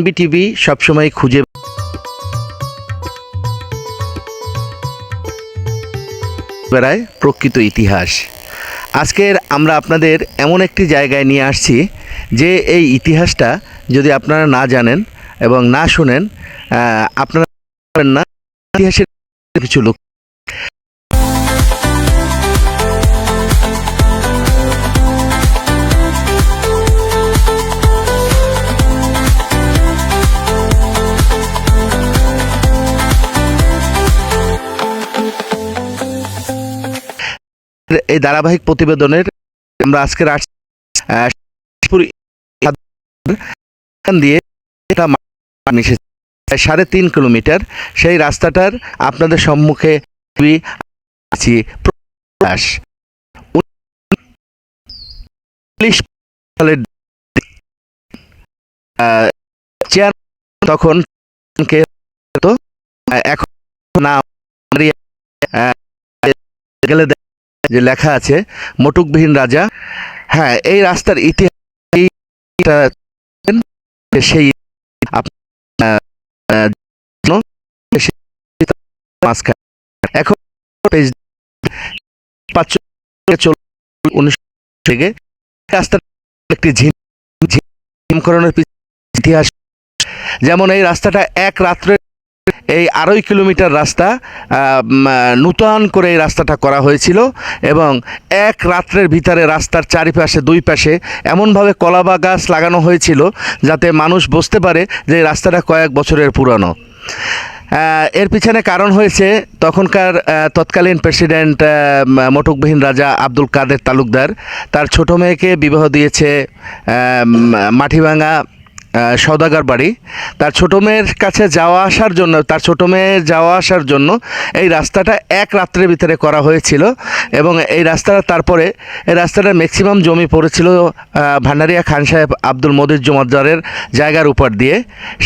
NB TV সবসময় খুঁজে বেড়ায় প্রকৃত ইতিহাস। আজকের আমরা আপনাদের এমন একটি জায়গায় নিয়ে আসছি যে এই ইতিহাসটা যদি আপনারা না জানেন এবং না শুনেন আপনারা না, ইতিহাসের কিছু লোক এই ধারাবাহিক প্রতিবেদনের আমরা আজকের দিয়ে সাড়ে তিন কিলোমিটার। সেই রাস্তাটার আপনাদের সম্মুখে চেয়ার তখন এখন না গেলে যে লেখা আছে মটুকবিহীন রাজা হ্যাঁ এই রাস্তার ইতিহাস সেই। এখন থেকে রাস্তার ইতিহাস যেমন এই রাস্তাটা এক রাত্রে এই আড়াই কিলোমিটার রাস্তা নূতন করে এই রাস্তাটা করা হয়েছিল এবং এক রাত্রের ভিতরে রাস্তার চারিপাশে, দুই পাশে এমনভাবে কলাবা গাছ লাগানো হয়েছিল যাতে মানুষ বুঝতে পারে যে রাস্তাটা কয়েক বছরের পুরানো। এর পিছনে কারণ হয়েছে তখনকার তৎকালীন প্রেসিডেন্ট মটকবিহীন রাজা আব্দুল কাদের তালুকদার। তার ছোট মেয়েকে বিবাহ দিয়েছে মাটিভাঙা আহ, সওদাগর বাড়ি। তার ছোট মেয়ের কাছে যাওয়া আসার জন্য তার ছোট মেয়ে যাওয়া আসার জন্য এই রাস্তাটা এক রাত্রের ভিতরে করা হয়েছিল এবং এই রাস্তাটা তারপরে এই রাস্তাটার ম্যাক্সিমাম জমি পড়েছিল ভান্ডারিয়া খান সাহেব আব্দুল মদির জমাদ্দারের জায়গার উপর দিয়ে।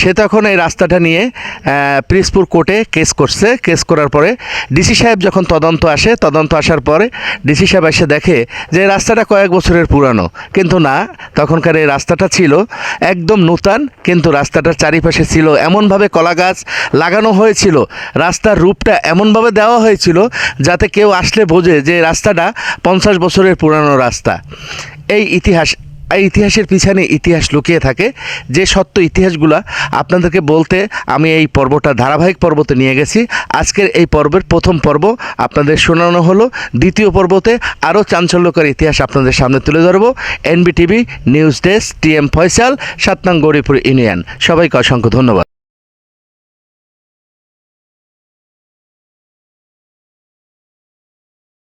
সে তখন এই রাস্তাটা নিয়ে আহ, পিরিজপুর কোর্টে কেস করছে। কেস করার পরে ডিসি সাহেব যখন তদন্ত আসে তদন্ত আসার পরে ডিসি সাহেব এসে দেখে যে রাস্তাটা কয়েক বছরের পুরানো। কিন্তু না তখনকার এই রাস্তাটা ছিল একদম নূতন কিন্তু রাস্তাটার চারিপাশে ছিল এমনভাবে কলা গাছ লাগানো হয়েছিল, রাস্তার রূপটা এমনভাবে দেওয়া হয়েছিল যাতে কেউ আসলে বোঝে যে রাস্তাটা পঞ্চাশ বছরের পুরানো রাস্তা। এই ইতিহাস ইতিহাসের পিছনে ইতিহাস লুকিয়ে থাকে, যে সত্য ইতিহাসগুলো আপনাদেরকে বলতে আমি এই পর্বটা, ধারাবাহিক পর্বতে নিয়ে গেছি। আজকের এই পর্বের প্রথম পর্ব আপনাদের শোনানো হলো। দ্বিতীয় পর্বতে আরও চাঞ্চল্যকর ইতিহাস আপনাদের সামনে তুলে ধরবো। NBTV, news desk T M Faisal, সাতনাং Gouripur union. সবাইকে অসংখ্য ধন্যবাদ।